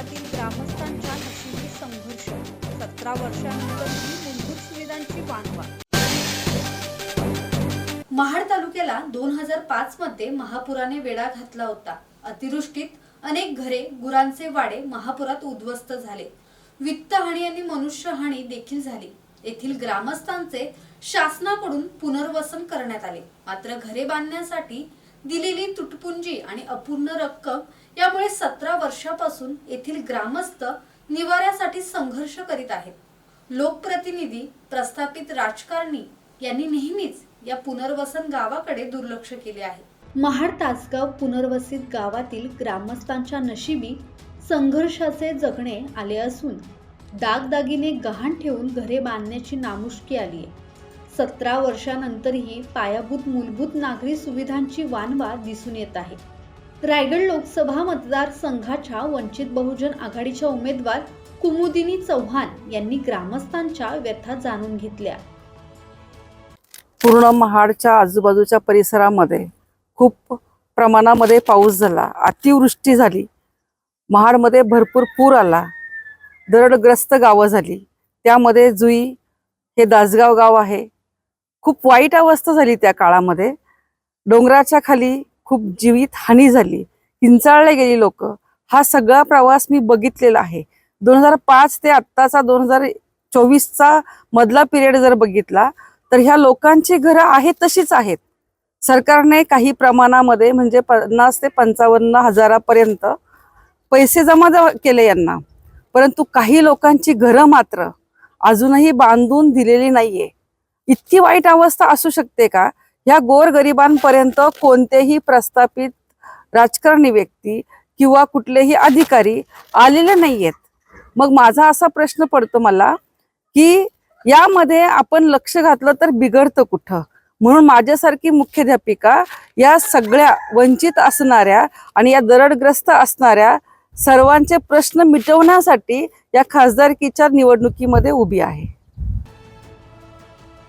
गावातील ग्रामस्थांच्या नशिबी संघर्ष. सतरा वर्षानंतरही मूलभूत सुविधांची वानवा महाड तालुक्याला दोन हजार पाच मध्ये महापुराने वेढा घातला होता. अतिवृष्टीत अनेक घरे गुरांचे वाडे महापुरात उद्ध्वस्त झाले. वित्तहानी आणि मनुष्यहानी देखील झाली. येथील ग्रामस्थांचे शासनाकडून पुनर्वसन करण्यात आले. मात्र घरे बांधण्यासाठी दिलेली तुटपुंजी आणि अपूर्ण रक्कम यामुळे सतरा वर्षापासून येथील ग्रामस्थ निवाऱ्यासाठी संघर्ष करीत आहेत. लोकप्रतिनिधी प्रस्थापित राजकारणी यांनी नेहमीच या पुनर्वसन गावाकडे दुर्लक्ष केले आहे. महाड तासगाव पुनर्वसित गावातील ग्रामस्थांच्या नशिबी संघर्षाचे जगणे आले असून दागदागिने गहाण ठेवून घरे बांधण्याची नामुष्की आली आहे. सतरा वर्षानंतरही पायाभूत मूलभूत नागरी सुविधांची वानवा दिसून येत आहे. रायगड लोकसभा मतदारसंघाच्या वंचित बहुजन आघाडीच्या उमेदवार कुमुदिनी चव्हाण यांनी ग्रामस्थांच्या व्यथा जाणून घेतल्या. पूर्ण महाडच्या आजूबाजूच्या परिसरामध्ये खूप प्रमाणामध्ये पाऊस झाला. अतिवृष्टी झाली. महाडमध्ये भरपूर पूर आला. दरडग्रस्त गावं झाली. त्यामध्ये जुई हे दासगाव गाव आहे. खूप वाईट अवस्था झाली त्या काळामध्ये. डोंगराच्या खाली खूप जीवित हानी झाली. हिंचाळले गेली लोक. हा सगळा प्रवास मी बघितलेला आहे. दोन हजार पाच ते आत्ताचा दोन हजार चोवीसचा मधला पिरियड जर बघितला तर ह्या लोकांची घरं आहेत तशीच आहेत. सरकारने काही प्रमाणामध्ये म्हणजे पन्नास ते पंचावन्न हजारापर्यंत पैसे जमा केले यांना. परंतु काही लोकांची घरं मात्र अजूनही बांधून दिलेली नाहीये. इतकी वाईट अवस्था असू शकते का? ह्या गोरगरिबांपर्यंत कोणतेही प्रस्थापित राजकारणी व्यक्ती किंवा कुठलेही अधिकारी आलेले नाही आहेत मग माझा असा प्रश्न पडतो मला की यामध्ये आपण लक्ष घातलं तर बिघडतं कुठं? म्हणून माझ्यासारखी मुख्याध्यापिका या सगळ्या वंचित असणाऱ्या आणि या दरडग्रस्त असणाऱ्या सर्वांचे प्रश्न मिटवण्यासाठी या खासदारकीच्या निवडणुकीमध्ये उभी आहे.